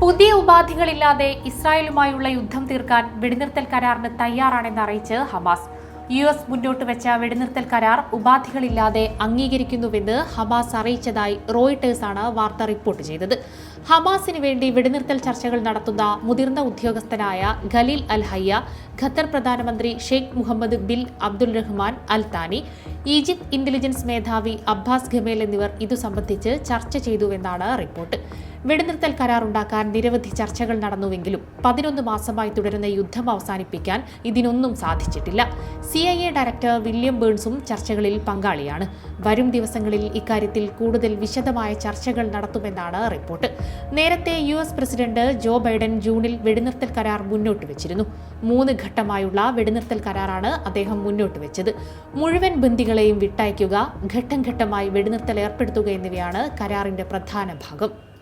പുതിയ ഉപാധികളില്ലാതെ ഇസ്രായേലുമായുള്ള യുദ്ധം തീർക്കാൻ വെടിനിർത്തൽ കരാറിന് തയ്യാറാണെന്ന് അറിയിച്ച് ഹമാസ്. യു എസ് മുന്നോട്ട് വെച്ച വെടിനിർത്തൽ കരാർ ഉപാധികളില്ലാതെ അംഗീകരിക്കുന്നുവെന്ന് ഹമാസ് അറിയിച്ചതായി റോയിട്ടേഴ്സാണ് വാർത്ത റിപ്പോർട്ട് ചെയ്തത്. ഹമാസിന് വേണ്ടി വെടിനിർത്തൽ ചർച്ചകൾ നടത്തുന്ന മുതിർന്ന ഉദ്യോഗസ്ഥനായ ഖലീൽ അൽ ഹയ്യ ഖത്തർ പ്രധാനമന്ത്രി Sheikh Mohammed bin Abdul Rahman Al Thani Egypt intelligence മേധാവി അബ്ബാസ് ഖമേൽ എന്നിവർ ഇതു സംബന്ധിച്ച് ചർച്ച ചെയ്തുവെന്നാണ് റിപ്പോർട്ട്. വെടിനിർത്തൽ കരാർ ഉണ്ടാക്കാൻ നിരവധി ചർച്ചകൾ നടന്നുവെങ്കിലും പതിനൊന്ന് മാസമായി തുടരുന്ന യുദ്ധം അവസാനിപ്പിക്കാൻ ഇതിനൊന്നും സാധിച്ചിട്ടില്ല. C I A director William ബേൺസും ചർച്ചകളിൽ പങ്കാളിയാണ്. വരും ദിവസങ്ങളിൽ ഇക്കാര്യത്തിൽ കൂടുതൽ വിശദമായ ചർച്ചകൾ നടത്തുമെന്നാണ് റിപ്പോർട്ട്. നേരത്തെ U S president Joe Biden ജൂണിൽ വെടിനിർത്തൽ കരാർ മുന്നോട്ട് വെച്ചിരുന്നു. മൂന്ന് ഘട്ടമായുള്ള വെടിനിർത്തൽ കരാറാണ് അദ്ദേഹം മുന്നോട്ട് വെച്ചത്. മുഴുവൻ ബന്ദികളെയും വിട്ടയക്കുക ഘട്ടം ഘട്ടമായി വെടിനിർത്തൽ ഏർപ്പെടുത്തുക എന്നിവയാണ് കരാറിന്റെ പ്രധാന ഭാഗം.